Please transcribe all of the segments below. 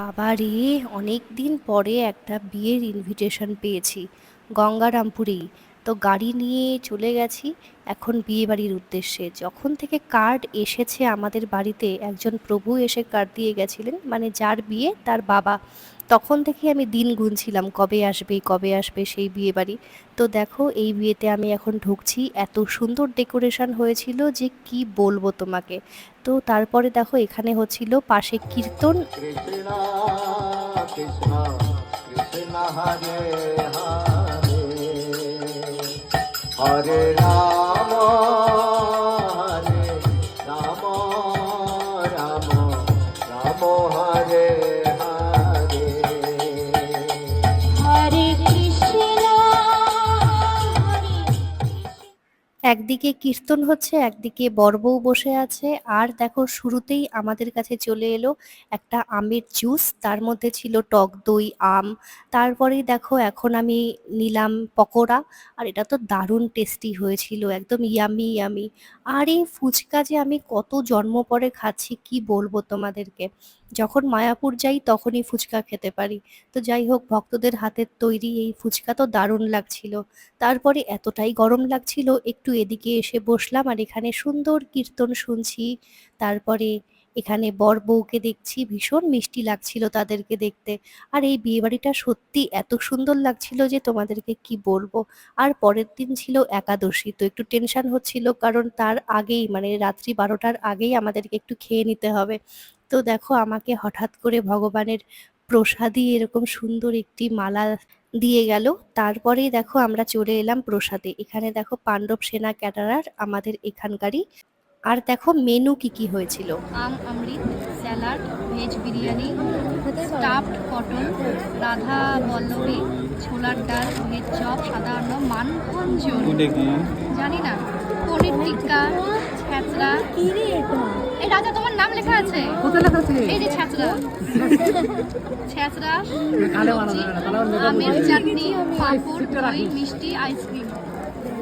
বাবারে অনেক দিন পরে একটা বিয়ের ইনভিটেশন পেয়েছি, গঙ্গারামপুরেই। তো গাড়ি নিয়ে চলে গেছি এখন বিয়ে বাড়ির উদ্দেশ্যে। যখন থেকে কার্ড এসেছে আমাদের বাড়িতে, একজন প্রভু এসে কার্ড দিয়ে গেছিলেন মানে যার বিয়ে তার বাবা। তখন থেকে আমি দিন গুনছিলাম কবে আসবে কবে আসবে সেই বিয়ে বাড়ি তো দেখো এই বিয়েতে আমি এখন ঢুকছি এত সুন্দর ডেকোরেশন হয়েছিল যে কি বলব তোমাকে। তো তারপরে দেখো এখানে হচ্ছিল পাশে কীর্তন। Krishna, Krishna, একদিকে কীর্তন হচ্ছে, একদিকে বরবউ বসে আছে। আর দেখো, শুরুতেই আমাদের কাছে চলে এলো একটা আমের জুস, তার মধ্যে ছিল টক দই, আম। তারপরেই দেখো, এখন আমি নিলাম পকোড়া। আর এটা তো দারুণ টেস্টি হয়েছিল, একদম ইয়ামি ইয়ামি আর এই ফুচকা যে আমি কত জন্ম পরে খাচ্ছি, কি বলব তোমাদেরকে? যখন মায়াপুর যাই, তখনই ফুচকা খেতে পারি। তো যাই হোক, ভক্তদের হাতের তৈরি এই ফুচকা তো দারুণ লাগছিল। তারপরে এতটাই গরম লাগছিল, একটু এদিকে এসে বসলাম আর এখানে সুন্দর কীর্তন শুনছি। তারপরে এখানে বর বউকে দেখছি, ভীষণ মিষ্টি লাগছিল তাদেরকে দেখতে। আর এই বিয়েবাড়িটা সত্যি এত সুন্দর লাগছিল যে তোমাদেরকে কি বলব? আর পরের দিন ছিল একাদশী, তো একটু টেনশন হচ্ছিল কারণ তার আগেই মানে রাত্রি বারোটার আগেই আমাদেরকে একটু খেয়ে নিতে হবে। তো দেখো আমাকে হঠাৎ করে ভগবানের প্রসাদী এরকম সুন্দর একটি মালা দিয়ে গেল। তারপরেই দেখো আমরা চলে এলাম প্রসাদে। এখানে দেখো পাণ্ডব সেনা ক্যাটারার আমাদের এখানকারই। আর দেখো মেনু কি কি হয়েছিল? আম অমৃত স্যালাড ভেজ বিরিয়ানি স্টাফড পটল রাধা বল্লভী ছোলার ডাল ভেজ চপ সাদা অন্ন মানভঞ্জন জানি না। পনির টিক্কা ছ্যাঁচড়া রাজা তোমার নাম লেখা আছে? কোথায় লেখা আছে? এই যে ছ্যাচরা ছ্যাচরা। আমের চাটনি পাঁপড় মিষ্টি আইসক্রিম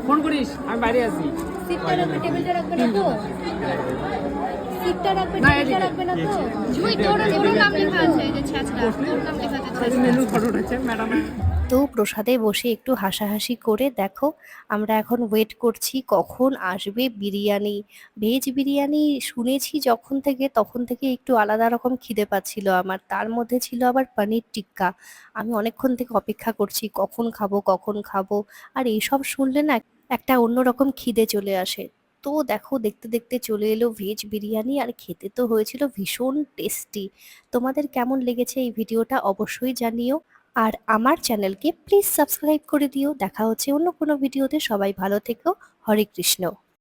ফোন করিস আমি বাইরে আছি। সিটটা রাখবে টেবিলটা রাখবে না তো? সিটটা রাখবে টেবিলটা রাখবে না তো? জুই তোর তোর নাম লেখা আছে এই যে ছ্যাঁচড়া তোর নাম লেখা আছে ছ্যাঁচড়া মেনু ফটো উঠেছে ম্যাডাম তো প্রসাদে বসে একটু হাসাহাসি করে দেখো আমরা এখন ওয়েট করছি কখন আসবে বিরিয়ানি। ভেজ বিরিয়ানি শুনেছি যখন থেকে তখন থেকে একটু আলাদা রকম খিদে পাচ্ছিল আমার। তার মধ্যে ছিল আবার পনির টিক্কা। আমি অনেকক্ষণ থেকে অপেক্ষা করছি কখন খাব কখন খাব। আর এইসব শুনলে না একটা অন্যরকম খিদে চলে আসে। তো দেখো, দেখতে দেখতে চলে এলো ভেজ বিরিয়ানি আর খেতে তো হয়েছিল ভীষণ টেস্টি তোমাদের কেমন লেগেছে এই ভিডিওটা অবশ্যই জানিও। আর আমার চ্যানেলকে প্লিজ সাবস্ক্রাইব করে দিও। দেখা হচ্ছে অন্য কোনো ভিডিওতে। সবাই ভালো থেকো। হরে কৃষ্ণ।